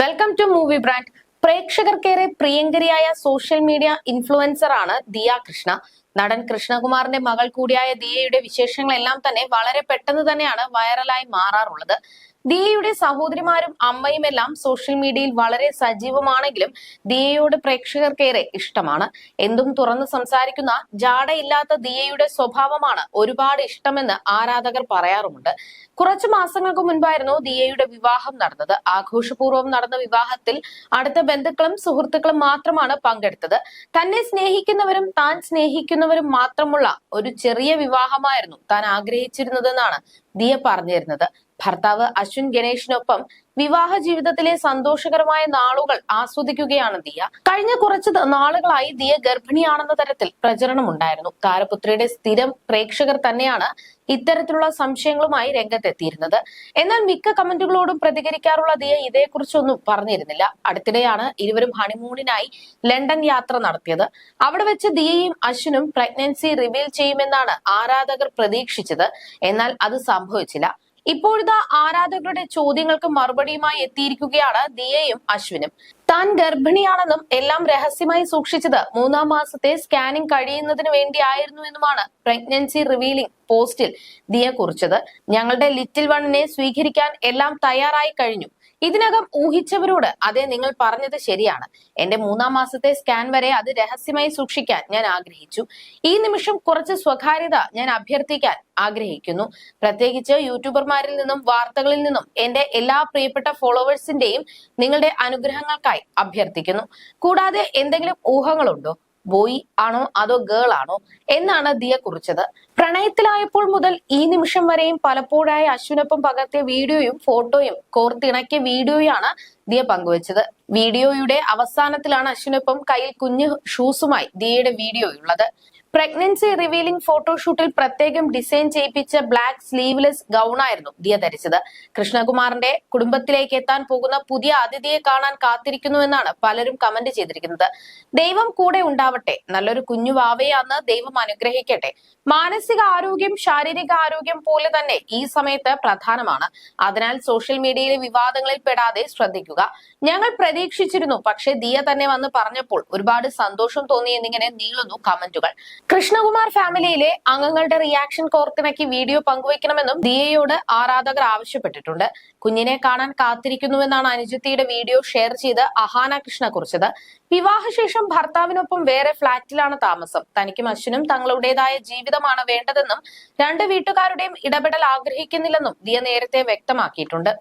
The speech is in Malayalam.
വെൽക്കം ടു മൂവി ബ്രാൻഡ് പ്രേക്ഷകർക്കേറെ പ്രിയങ്കരിയായ സോഷ്യൽ മീഡിയ ഇൻഫ്ലുവൻസർ ആണ് ദിയ കൃഷ്ണ. നടൻ കൃഷ്ണകുമാറിന്റെ മകൾ കൂടിയായ ദിയയുടെ വിശേഷങ്ങളെല്ലാം തന്നെ വളരെ പെട്ടെന്ന് തന്നെയാണ് വൈറലായി മാറാറുള്ളത്. ദിയയുടെ സഹോദരിമാരും അമ്മയും എല്ലാം സോഷ്യൽ മീഡിയയിൽ വളരെ സജീവമാണെങ്കിലും ദിയയോട് പ്രേക്ഷകർക്കേറെ ഇഷ്ടമാണ്. എന്തും തുറന്ന് സംസാരിക്കുന്ന ജാടയില്ലാത്ത ദിയയുടെ സ്വഭാവമാണ് ഒരുപാട് ഇഷ്ടമെന്ന് ആരാധകർ പറയാറുമുണ്ട്. കുറച്ചു മാസങ്ങൾക്ക് മുൻപായിരുന്നു ദിയയുടെ വിവാഹം നടന്നത്. ആഘോഷപൂർവം നടന്ന വിവാഹത്തിൽ അടുത്ത ബന്ധുക്കളും സുഹൃത്തുക്കളും മാത്രമാണ് പങ്കെടുത്തത്. തന്നെ സ്നേഹിക്കുന്നവരും താൻ സ്നേഹിക്കുന്നവരും മാത്രമുള്ള ഒരു ചെറിയ വിവാഹമായിരുന്നു താൻ ആഗ്രഹിച്ചിരുന്നതെന്നാണ് ദിയ പറഞ്ഞിരുന്നത്. ഭർത്താവ് അശ്വിൻ ഗണേഷിനൊപ്പം വിവാഹ ജീവിതത്തിലെ സന്തോഷകരമായ നാളുകൾ ആസ്വദിക്കുകയാണ് ദിയ. കഴിഞ്ഞ കുറച്ച് നാളുകളായി ദിയ ഗർഭിണിയാണെന്ന തരത്തിൽ പ്രചരണം ഉണ്ടായിരുന്നു താരപുത്രിയുടെ സ്ഥിരം പ്രേക്ഷകർ തന്നെയാണ് ഇത്തരത്തിലുള്ള സംശയങ്ങളുമായി രംഗത്തെത്തിയിരുന്നത്. എന്നാൽ മിക്ക കമന്റുകളോടും പ്രതികരിക്കാറുള്ള ദിയ ഇതേക്കുറിച്ചൊന്നും പറഞ്ഞിരുന്നില്ല. അടുത്തിടെയാണ് ഇരുവരും ഹണിമൂണിനായി ലണ്ടൻ യാത്ര നടത്തിയത്. അവിടെ വെച്ച് ദിയയും അശ്വിനും പ്രഗ്നൻസി റിവീൽ ചെയ്യുമെന്നാണ് ആരാധകർ പ്രതീക്ഷിച്ചത്. എന്നാൽ അത് സംഭവിച്ചില്ല. ഇപ്പോഴിതാ ആരാധകരുടെ ചോദ്യങ്ങൾക്ക് മറുപടിയുമായി എത്തിയിരിക്കുകയാണ് ദിയയും അശ്വിനും. താൻ ഗർഭിണിയാണെന്നും എല്ലാം രഹസ്യമായി സൂക്ഷിച്ചത് മൂന്നാം മാസത്തെ സ്കാനിംഗ് കഴിയുന്നതിന് വേണ്ടിയായിരുന്നു എന്നുമാണ് പ്രഗ്നൻസി റിവീലിംഗ് പോസ്റ്റിൽ ദിയ കുറിച്ചത് ഞങ്ങളുടെ ലിറ്റിൽ വണ്ണിനെ സ്വീകരിക്കാൻ എല്ലാം തയ്യാറായി കഴിഞ്ഞു. ഇതിനകം ഊഹിച്ചവരോട് അതെ നിങ്ങൾ പറഞ്ഞത് ശരിയാണ്. എന്റെ മൂന്നാം മാസത്തെ സ്കാൻ വരെ അത് രഹസ്യമായി സൂക്ഷിക്കാൻ ഞാൻ ആഗ്രഹിച്ചു. ഈ നിമിഷം കുറച്ച് സ്വകാര്യത ഞാൻ അഭ്യർത്ഥിക്കാൻ ആഗ്രഹിക്കുന്നു. പ്രത്യേകിച്ച് യൂട്യൂബർമാരിൽ നിന്നും വാർത്തകളിൽ നിന്നും എന്റെ എല്ലാ പ്രിയപ്പെട്ട ഫോളോവേഴ്സിന്റെയും നിങ്ങളുടെ അനുഗ്രഹങ്ങൾക്കായി അഭ്യർത്ഥിക്കുന്നു. കൂടാതെ എന്തെങ്കിലും ഊഹങ്ങളുണ്ടോ? ബോയ് ആണോ അതോ ഗേൾ ആണോ? എന്നാണ് ദിയ കുറിച്ചത്. പ്രണയത്തിലായപ്പോൾ മുതൽ ഈ നിമിഷം വരെയും പലപ്പോഴായി അശ്വിനൊപ്പം പകർത്തിയ വീഡിയോയും ഫോട്ടോയും കോർത്തിണക്കിയ വീഡിയോയാണ് ദിയ പങ്കുവച്ചത്. വീഡിയോയുടെ അവസാനത്തിലാണ് അശ്വിനൊപ്പം കയ്യിൽ കുഞ്ഞു ഷൂസുമായി ദിയയുടെ വീഡിയോയുള്ളത് പ്രഗ്നൻസി റിവീലിംഗ് ഫോട്ടോഷൂട്ടിൽ പ്രത്യേകം ഡിസൈൻ ചെയ്യിപ്പിച്ച ബ്ലാക്ക് സ്ലീവ്ലെസ് ഗൗണായിരുന്നു ദിയ ധരിച്ചത്. കൃഷ്ണകുമാറിന്റെ കുടുംബത്തിലേക്ക് എത്താൻ പോകുന്ന പുതിയ അതിഥിയെ കാണാൻ കാത്തിരിക്കുന്നുവെന്നാണ് പലരും കമന്റ് ചെയ്തിരിക്കുന്നത്. ദൈവം കൂടെ ഉണ്ടാവട്ടെ നല്ലൊരു കുഞ്ഞു വാവയാന്ന് ദൈവം അനുഗ്രഹിക്കട്ടെ. മാനസിക ആരോഗ്യം ശാരീരിക ആരോഗ്യം പോലെ തന്നെ ഈ സമയത്ത് പ്രധാനമാണ്. അതിനാൽ സോഷ്യൽ മീഡിയയിലെ വിവാദങ്ങളിൽ പെടാതെ ശ്രദ്ധിക്കുക. ഞങ്ങൾ പ്രതീക്ഷിച്ചിരുന്നു പക്ഷേ ദിയ തന്നെ വന്ന് പറഞ്ഞപ്പോൾ ഒരുപാട് സന്തോഷം തോന്നി എന്നിങ്ങനെ നീളുന്നു കമന്റുകൾ. കൃഷ്ണകുമാർ ഫാമിലിയിലെ അംഗങ്ങളുടെ റിയാക്ഷൻ കോർത്തിണക്കി വീഡിയോ പങ്കുവെക്കണമെന്നും ദിയയോട് ആരാധകർ ആവശ്യപ്പെട്ടിട്ടുണ്ട്. കുഞ്ഞിനെ കാണാൻ കാത്തിരിക്കുന്നുവെന്നാണ് അനുജത്തിയുടെ വീഡിയോ ഷെയർ ചെയ്ത് അഹാന കൃഷ്ണ കുറിച്ചത്. വിവാഹശേഷം ഭർത്താവിനൊപ്പം വേറെ ഫ്ളാറ്റിലാണ് താമസം. തനിക്കും അശ്വിനും തങ്ങളുടേതായ ജീവിതമാണ് വേണ്ടതെന്നും രണ്ട് വീട്ടുകാരുടെയും ഇടപെടൽ ആഗ്രഹിക്കുന്നില്ലെന്നും ദിയ നേരത്തെ വ്യക്തമാക്കിയിട്ടുണ്ട്.